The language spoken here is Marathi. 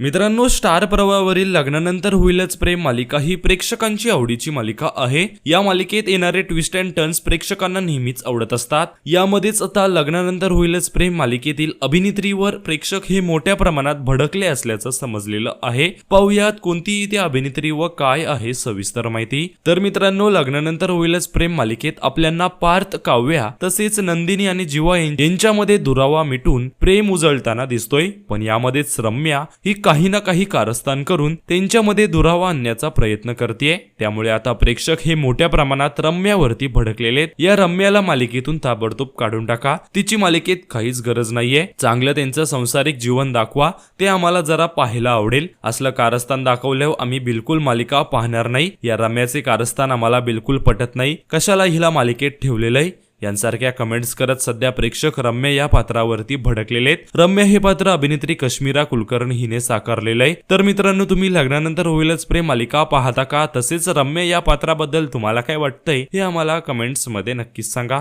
मित्रांनो स्टार प्रवाहावरील लग्नानंतर होईलच प्रेम मालिका ही प्रेक्षकांची आवडीची मालिका आहे. या मालिकेत येणारे ट्विस्ट अँड टर्न्स प्रेक्षकांना नेहमीच आवडत असतात. यामध्येच आता लग्नानंतर होईलच प्रेम मालिकेतील अभिनेत्रीवर प्रेक्षक हे मोठ्या प्रमाणात भडकले असल्याचं समजलेलं आहे. पाहुयात कोणतीही ती अभिनेत्री व काय आहे सविस्तर माहिती. तर मित्रांनो लग्नानंतर होईलच प्रेम मालिकेत आपल्यांना पार्थ काव्या तसेच नंदिनी आणि जीवा यांच्यामध्ये दुरावा मिटून प्रेम उजळताना दिसतोय. पण यामध्येच रम्या ही काही ना काही कारस्थान करून त्यांच्यामध्ये दुरावा आणण्याचा प्रयत्न करते त्यामुळे आता प्रेक्षक हे मोठ्या प्रमाणात रम्यावरती भडकलेले आहेत. या रम्याला मालिकेतून ताबडतोब काढून टाका. तिची मालिकेत काहीच गरज नाहीये. चांगलं त्यांचं संसारिक जीवन दाखवा. ते आम्हाला जरा पाहायला आवडेल. असलं कारस्थान दाखवल्यावर आम्ही बिलकुल मालिका पाहणार नाही. या रम्याचे कारस्थान आम्हाला बिलकुल पटत नाही. कशाला हिला मालिकेत ठेवलेलं आहे यांसारख्या कमेंट्स करत सध्या प्रेक्षक रम्य या पात्रावरती भडकलेले आहेत. रम्य हे पात्र अभिनेत्री कश्मीरा कुलकर्णी हिने साकारलेलं आहे. तर मित्रांनो तुम्ही लग्नानंतर होईलच प्रेम मालिका पाहता का? तसेच रम्य या पात्राबद्दल तुम्हाला काय वाटतंय हे आम्हाला कमेंट्समध्ये नक्कीच सांगा.